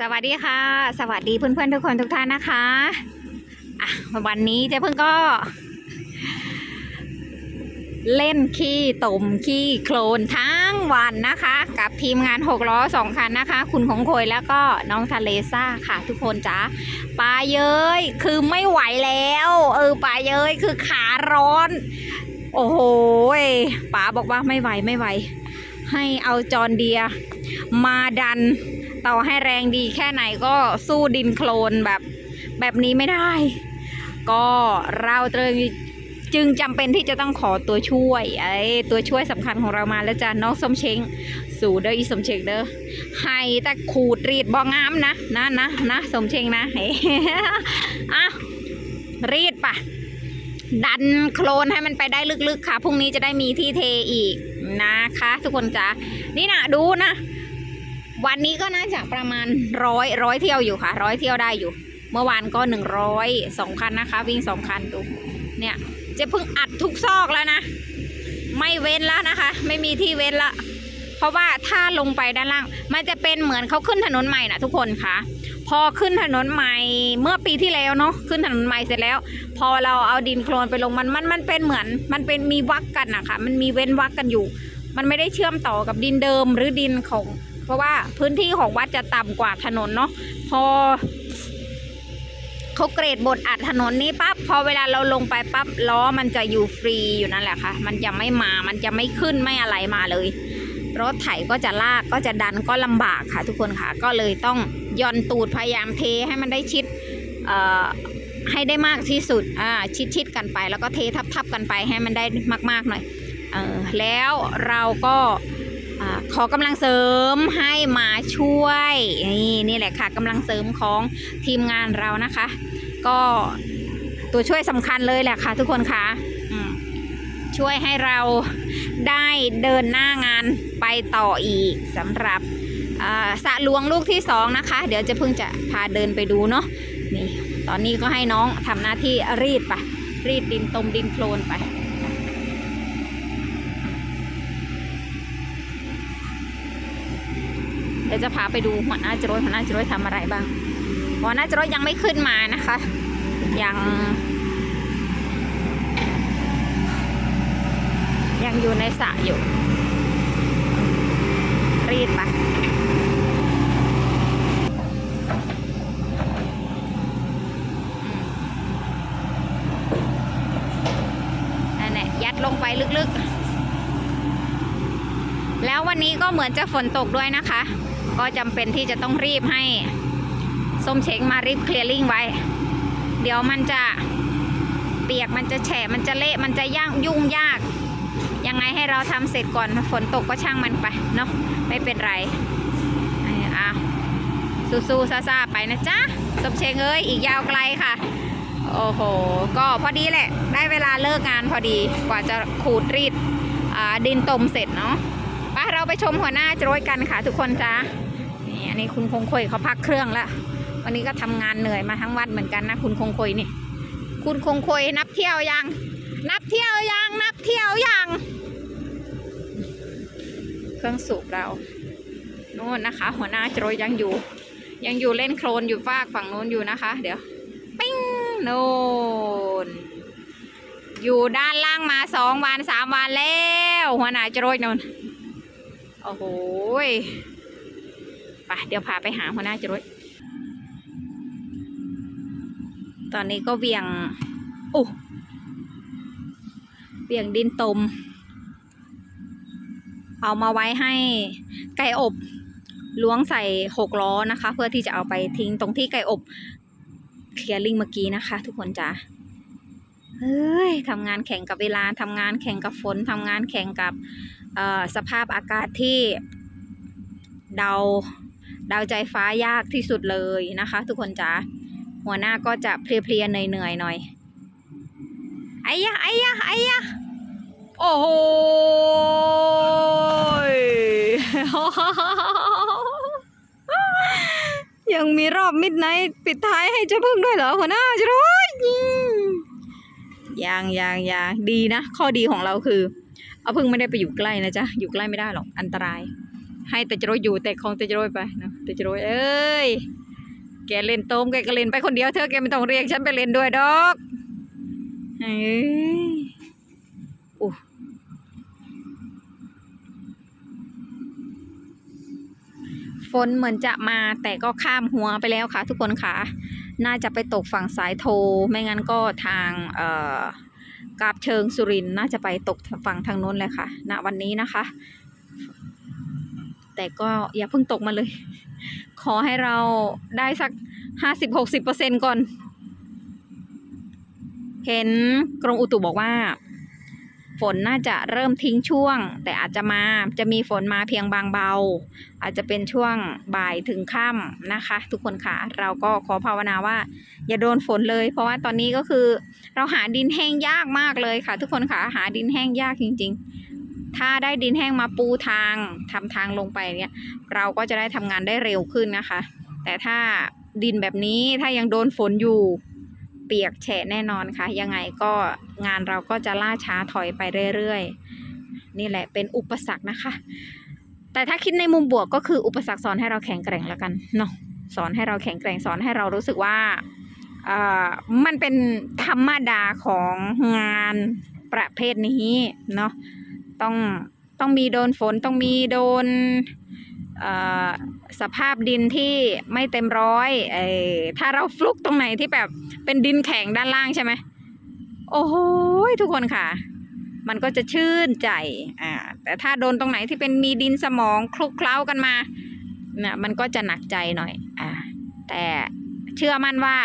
สวัสดีค่ะ สวัสดีเพื่อนๆทุกคนทุกท่านนะคะอะวันนี้เจ๊พึ่งก็ เล่นขี้ตมขี้โคลนทั้งวันนะคะ กับทีมงานหกล้อสองคันนะคะ คุณของโคยแล้วก็น้องทะเลซ่าค่ะทุกคนจ้าปลาเย้ยคือไม่ไหวแล้ว เออปลาเย้ยคือขาร้อน โอ้โหป๋าบอกว่าไม่ไหวไม่ไหว ให้เอาจอนเดียมาดัน ต่อให้แรงดีแค่ไหนก็สู้ดินโคลนแบบแบบนี้ไม่ได้ ก็เราเลยจึงจำเป็นที่จะต้องขอตัวช่วยไอ้ตัวช่วยสำคัญของเรามาแล้วจ้ะน้องสมเชงสู่เด้ออีสมเชงเด้อให้แต่ขูดรีดบองงามนะนะนะนะสมเชงนะเฮ้อะรีดปะดันโคลนให้มันไปได้ลึกๆค่ะพรุ่งนี้จะได้มีที่เทอีกนะคะ ทุกคนจ้ะนี่นะดูนะ วันนี้ก็น่าจะประมาณร้อยร้อยเที่ยวอยู่ค่ะร้อยเที่ยวได้อยู่ เมื่อวานก็หนึ่งร้อยสองคันนะคะ วิ่งสองคันดูเนี่ยเจะเพิ่งอัดทุกซอกแล้วนะ ไม่เว้นแล้วนะคะ ไม่มีที่เว้นละ เพราะว่าถ้าลงไปด้านล่าง มันจะเป็นเหมือนเขาขึ้นถนนใหม่นะทุกคนค่ะ พอขึ้นถนนใหม่เมื่อปีที่แล้วเนาะขึ้นถนนใหม่เสร็จแล้ว พอเราเอาดินโคลนไปลงมันมันมันเป็นเหมือน มันเป็นมีวักกันนะคะมันมีเว้นวักกันอยู่ มันไม่ได้เชื่อมต่อกับดินเดิมหรือดินของ เพราะว่าพื้นที่ของวัดจะต่ำกว่าถนนเนาะพอเขาเกรดบทอัดถนนนี้ปั๊บพอเวลาเราลงไปปั๊บล้อมันจะอยู่ฟรีอยู่นั่นแหละค่ะ มันจะไม่มามันจะไม่ขึ้นไม่อะไรมาเลย รถไถก็จะลากก็จะดันก็ลำบากค่ะ ทุกคนค่ะก็เลยต้องย่อนตูดพยายามเทให้มันได้ชิดให้ได้มากที่สุดอ่าชิดชิดกันไป แล้วก็เททับทับๆกันไปให้มันได้มากๆหน่อยเออแล้วเราก็ ขอกำลังเสริมให้มาช่วยนี่นี่แหละค่ะกำลังเสริมของทีมงานเรานะคะ ก็ตัวช่วยสำคัญเลยแหละค่ะทุกคนค่ะช่วยให้เราได้เดินหน้างานไปต่ออีกสำหรับสระหลวงลูกที่สองนะคะ เดี๋ยวจะเพิ่งจะพาเดินไปดูเนาะนี่ตอนนี้ก็ให้น้องทำหน้าที่รีดไปรีดดินตมดินโคลนไป เดี๋ยวจะพาไปดูหัวหน้าจรวดหัวหน้าจรวดทำอะไรบ้างหัวหน้าจรวดยังไม่ขึ้นมานะคะ ยัง ยังอยู่ในสระอยู่ รีดไปนั่นแหละยัดลงไปลึกๆ แล้ววันนี้ก็เหมือนจะฝนตกด้วยนะคะ ก็จำเป็นที่จะต้องรีบให้ส้มเช้งมารีบเคลียร์ลิงไว้ เดี๋ยวมันจะเปียกมันจะแฉะมันจะเละมันจะย่างยุ่งยาก ยังไงให้เราทำเสร็จก่อนฝนตกก็ช่างมันไปเนาะไม่เป็นไรเอออะสู้ๆซ่าๆไปนะจ๊ะส้มเช้งเอ้ยอีกยาวไกลค่ะโอ้โห ก็พอดีแหละ ได้เวลาเลิกงานพอดี กว่าจะขูดรีดดินตมเสร็จเนาะไปเราไปชมหัวหน้าโจรยกันค่ะทุกคนจ้า อันนี้คุณคงคอยเขาพักเครื่องแล้ววันนี้ก็ทำงานเหนื่อยมาทั้งวันเหมือนกันนะคุณคงคอยนี่ คุณคงคอยนับเที่ยวยัง นับเที่ยวยัง นับเที่ยวยัง เครื่องสูบเราโน่นนะคะ หัวหน้าโจรยยังอยู่ ยังอยู่เล่นโคลนอยู่ฟากฝั่งโน้นอยู่นะคะ เดี๋ยวปิ้งโน่นอยู่ด้านล่างมาสองวันสามวันแล้ว หัวหน้าโจรยนนโอ้โห ไปเดี๋ยวพาไปหาหัวหน้าจรวดตอนนี้ก็เวียงโอ้เวียงดินตม เอามาไว้ให้ไก่อบล้วงใส่หกล้อนะคะ เพื่อที่จะเอาไปทิ้งตรงที่ไก่อบเคลียร์ลิงเมื่อกี้นะคะ ทุกคนจ้าเฮ้ยทำงานแข่งกับเวลาทำงานแข่งกับฝนทำงานแข่งกับสภาพอากาศที่เดา ดาวใจฟ้ายากที่สุดเลยนะคะ ทุกคนจ๋าหัวหน้าก็จะเพลียๆเหนื่อยๆหน่อยไอ้ยะไอ้ยะไอ้ยะโอ้โหยังมีรอบมิดไนท์ปิดท้ายให้เจ้าพึ่งด้วยเหรอหัวหน้าจะรู้ยยังยังยังดีนะ ข้อดีของเราคือ เอาพึ่งไม่ได้ไปอยู่ใกล้นะจ๊ะ อยู่ใกล้ไม่ได้หรอกอันตราย ให้แต่จะโรยอยู่แต่ของแต่จะโรยไปนะแต่จะโรยเอ้ยแกเล่นโต้มแกก็เล่นไปคนเดียวเธอแกไม่ต้องเรียกฉันไปเล่นด้วยดอกเอ้ยอู้ฝนเหมือนจะมาแต่ก็ข้ามหัวไปแล้วค่ะ ทุกคนค่ะ น่าจะไปตกฝั่งสายโท ไม่งั้นก็ทางเอ่อกาบเชิงสุรินน่าจะไปตกฝั่งทางโน้นเลยค่ะณวันนี้นะคะ แต่ก็อย่าเพิ่งตกมาเลย ขอให้เราได้สักห้าสิบหกสิบเปอร์เซ็นก่อน เห็นกรมอุตุบอกว่า ฝนน่าจะเริ่มทิ้งช่วง แต่อาจจะมาจะมีฝนมาเพียงบางเบา อาจจะเป็นช่วงบ่ายถึงค่ำนะคะ ทุกคนค่ะ เราก็ขอภาวนาว่า อย่าโดนฝนเลย เพราะว่าตอนนี้ก็คือ เราหาดินแห้งยากมากเลยค่ะ ทุกคนค่ะหาดินแห้งยากจริง ๆ ถ้าได้ดินแห้งมาปูทางทำทางลงไปเนี่ยเราก็จะได้ทำงานได้เร็วขึ้นนะคะ แต่ถ้าดินแบบนี้ถ้ายังโดนฝนอยู่เปียกแฉะแน่นอนค่ะ ยังไงก็งานเราก็จะล่าช้าถอยไปเรื่อยๆ นี่แหละเป็นอุปสรรคนะคะ แต่ถ้าคิดในมุมบวกก็คืออุปสรรคสอนให้เราแข็งแกร่งแล้วกันเนาะสอนให้เราแข็งแกร่งสอนให้เรารู้สึกว่าเอ่อมันเป็นธรรมดาของงานประเภทนี้เนาะ ต้องต้องมีโดนฝนต้องมีโดนสภาพดินที่ไม่เต็มร้อยเออถ้าเราฟลุกตรงไหนที่แบบเป็นดินแข็งด้านล่างใช่ไหมโอ้โหทุกคนค่ะ มันก็จะชื่นใจอ่าแต่ถ้าโดนตรงไหนที่เป็นมีดินสมองคลุกเคล้ากันมานะมันก็จะหนักใจหน่อยอ่าแต่เชื่อมั่นว่า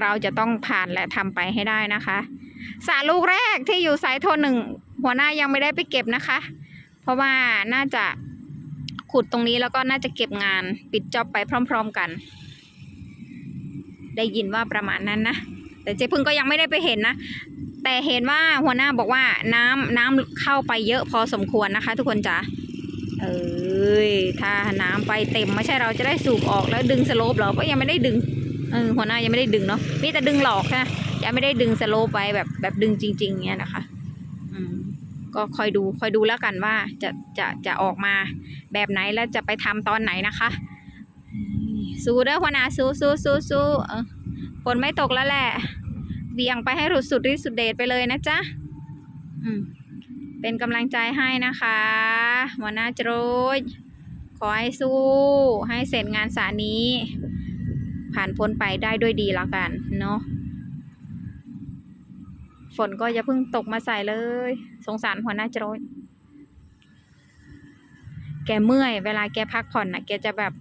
เราจะต้องผ่านและทำไปให้ได้นะคะสระลูกแรกที่อยู่สายโทนหนึ่ง หัวหน้ายังไม่ได้ไปเก็บนะคะ เพราะว่าน่าจะขุดตรงนี้แล้วก็น่าจะเก็บงานปิดจ็อบไปพร้อม ๆกัน ได้ยินว่าประมาณนั้นนะ แต่เจ๊พึ่งก็ยังไม่ได้ไปเห็นนะ แต่เห็นว่าหัวหน้าบอกว่าน้ำน้ำเข้าไปเยอะพอสมควรนะคะ ทุกคนจ๋าเอ้ยถ้าน้ำไปเต็มไม่ใช่เราจะได้สูบออกแล้วดึงสโลปเหรอก็ยังไม่ได้ดึงเออหัวหน้ายังไม่ได้ดึงเนาะมีแต่ดึงหลอกนะยังไม่ได้ดึงสโลปไปแบบแบบดึงจริงๆเงี้ยนะคะ ก็คอยดูคอยดูแล้วกันว่าจะจะจะออกมาแบบไหนแล้วจะไปทำตอนไหนนะคะ สู้เด้อหัวนาสู้สู้สู้สู้เออฝนไม่ตกแล้วแหละเบี่ยงไปให้รุดสุดฤทธิ์สุดเดชไปเลยนะจ๊ะอืมเป็นกำลังใจให้นะคะหัวหน้าโจรยขอให้สู้ ให้เสร็จงานสานี้ ผ่านพ้นไปได้ด้วยดีแล้วกันเนาะ ฝนก็อย่าเพิ่งตกมาใส่เลย สงสารหัวหน้าโจรยแกเมื่อย เวลาแกพักผ่อนนะแกจะแบบ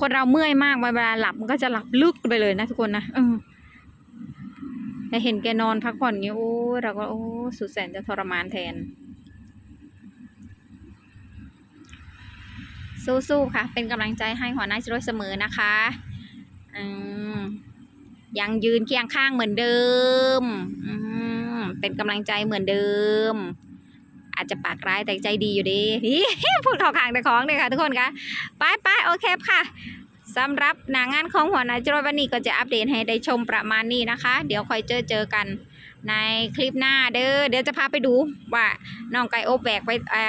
คนเราเมื่อยมากเวลาหลับก็จะหลับลึกไปเลยนะทุกคนนะเออแต่เห็นแกนอนพักผ่อนอย่างนี้โอ้เราก็โอ้สุดแสนจะทรมานแทน สู้ๆค่ะ เป็นกำลังใจให้หัวหน้าโจรยเสมอนะคะ อืม ยังยืนเคียงข้างเหมือนเดิมเป็นกำลังใจเหมือนเดิม อาจจะปากร้ายแต่ใจดีอยู่ดีพูดข่าขางแต่ของเลยค่ะทุกคนคะไปไปโอเคค่ะสำหรับหนางานของหัวหน้าจรวันนี้ก็จะอัปเดตให้ได้ชมประมาณนี้นะคะ เดี๋ยวคอยเจอเจอกันในคลิปหน้าเด้อเดี๋ยวจะพาไปดูว่าน้องไก่โอบแบกไปอ่า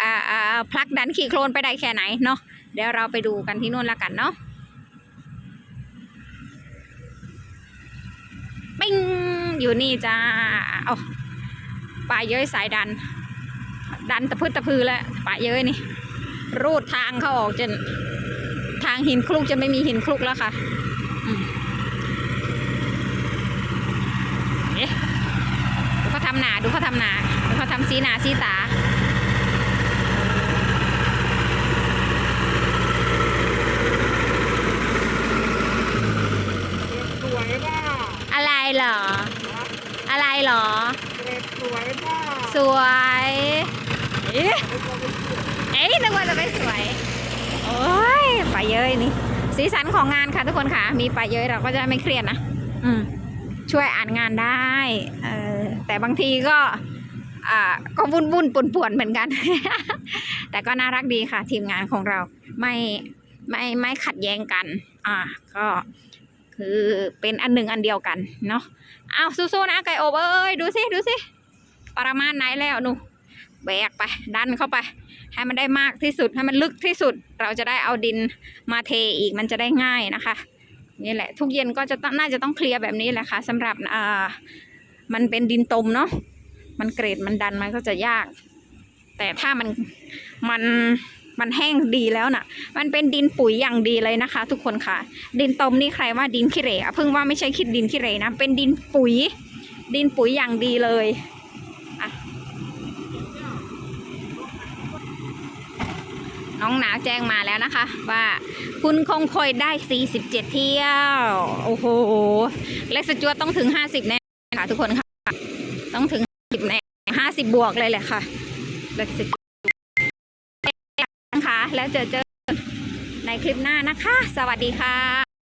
อ่าอ่าพลักดันขี่โคลนไปได้แค่ไหนเนาะเดี๋ยวเราไปดูกันที่นู่นละกันเนาะ ปิ้งอยู่นี่จ้าเอาป่าเย้ยสายดัน ดันตะพืดตะพือแล้วป่าเย้ยนี่ รูดทางเขาออกจนทางหินคลุกจะไม่มีหินคลุกแล้วค่ะเอ๊ะดูเขาทำหนาดูเขาทำหนาดูเขาทำสีหนาสีตา สวยป่ะ อะไรเหรอ อะไร เหรอ สวยป่ะสวย เอ๊ะเอ๊ะนึกว่าจะไม่สวย โอ้ยปลาเย้ยนี่ สีสันของงานค่ะทุกคนค่ะ มีปลาเย้ยเราก็จะไม่เครียดนะ อืม ช่วยอ่านงานได้ เออ แต่บางทีก็ อ่า ก็วุ่นวุ่นป่วนป่วนเหมือนกัน แต่ก็น่ารักดีค่ะ ทีมงานของเรา ไม่ ไม่ ไม่ขัดแย้งกัน อ่า ก็ คือเป็นอันหนึ่งอันเดียวกันเนาะเอาสู้ๆนะไก่อบเอ้ยดูสิดูสิประมาณไหนแล้วหนูแบกไปดันเข้าไป ให้มันได้มากที่สุดให้มันลึกที่สุด เราจะได้เอาดินมาเทอีกมันจะได้ง่ายนะคะ นี่แหละ ทุกเย็นก็จะน่าจะต้องเคลียร์แบบนี้แหละค่ะสำหรับอ่ามันเป็นดินตมเนาะมันเกรดมันดันมันก็จะยาก แต่ถ้ามันมัน มันแห้งดีแล้วน่ะ มันเป็นดินปุ๋ยอย่างดีเลยนะคะ ทุกคนค่ะ ดินตมนี่ใครว่าดินขี้เหร่อะเพิ่งว่าไม่ใช่คิดดินขี้เหร่นะ เป็นดินปุ๋ย ดินปุ๋ยอย่างดีเลยน้องหนาวแจ้งมาแล้วนะคะ ว่าคุณคงคอยได้ 47 เที่ยว โอ้โหเล็กสจวตต้องถึง 50 แน่ค่ะทุกคนค่ะ ต้องถึง 50 แน่ 50 บวกเลยแหละค่ะเล็กสจว แล้วเจอเจอในคลิปหน้านะคะ สวัสดีค่ะ